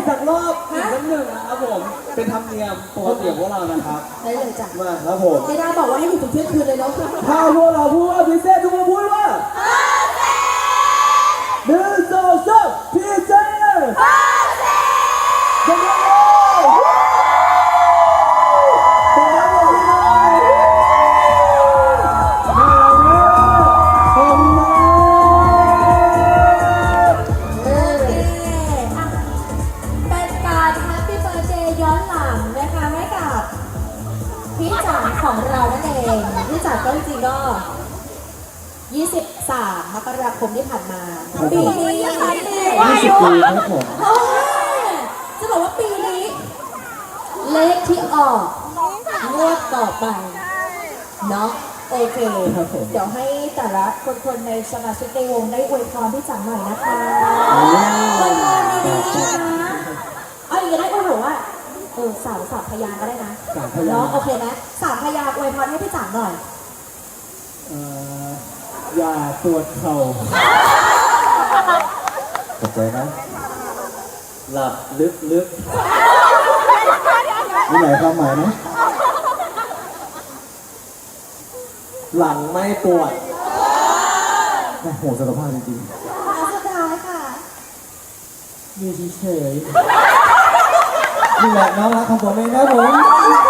อีกสักรอบอีกสักหนึ่งนะครับผม เป็นธรรมเนียมปกติของพวกเรานะครับ ได้เลยจ้ะมาครับผม ไม่ได้บอกว่าให้อยู่ถึงเที่ยงคืนเลยเนาะถ้าพวกเราพูดว่าพิเศษทุกคนพูด พี่จ๋าของเรานั่นเองพี่จ๋าก็จริงๆก็23มกราคมที่ผ่านมาปีนี้นะคะยี่สิบปีครับผมโอ้ยจะบอกว่าปีนี้ เลขที่ออกงวดต่อไปเนาะโอเค ครับผม เดี๋ยวให้แต่ละคนๆในสมาชิกในวงได้อวยพรพี่จังหน่อยนะคะอวยพรดีๆนะ ออสามสามพยางค์ก็ได้นะสามพยางค์ เนาะโอเคไหมสามพยางค์อวยพรให้พี่จังหน่อย เอ่ออย่าปวดเข่าตกใจนะหลับลึกลึกนี่ไหนความหมายนะหลังไม่ปวด โอ้โหสุขภาพจริงเอาสุดท้ายค่ะๆอยู่เฉยๆ นี่แหละน้องรักของผมเองนะผม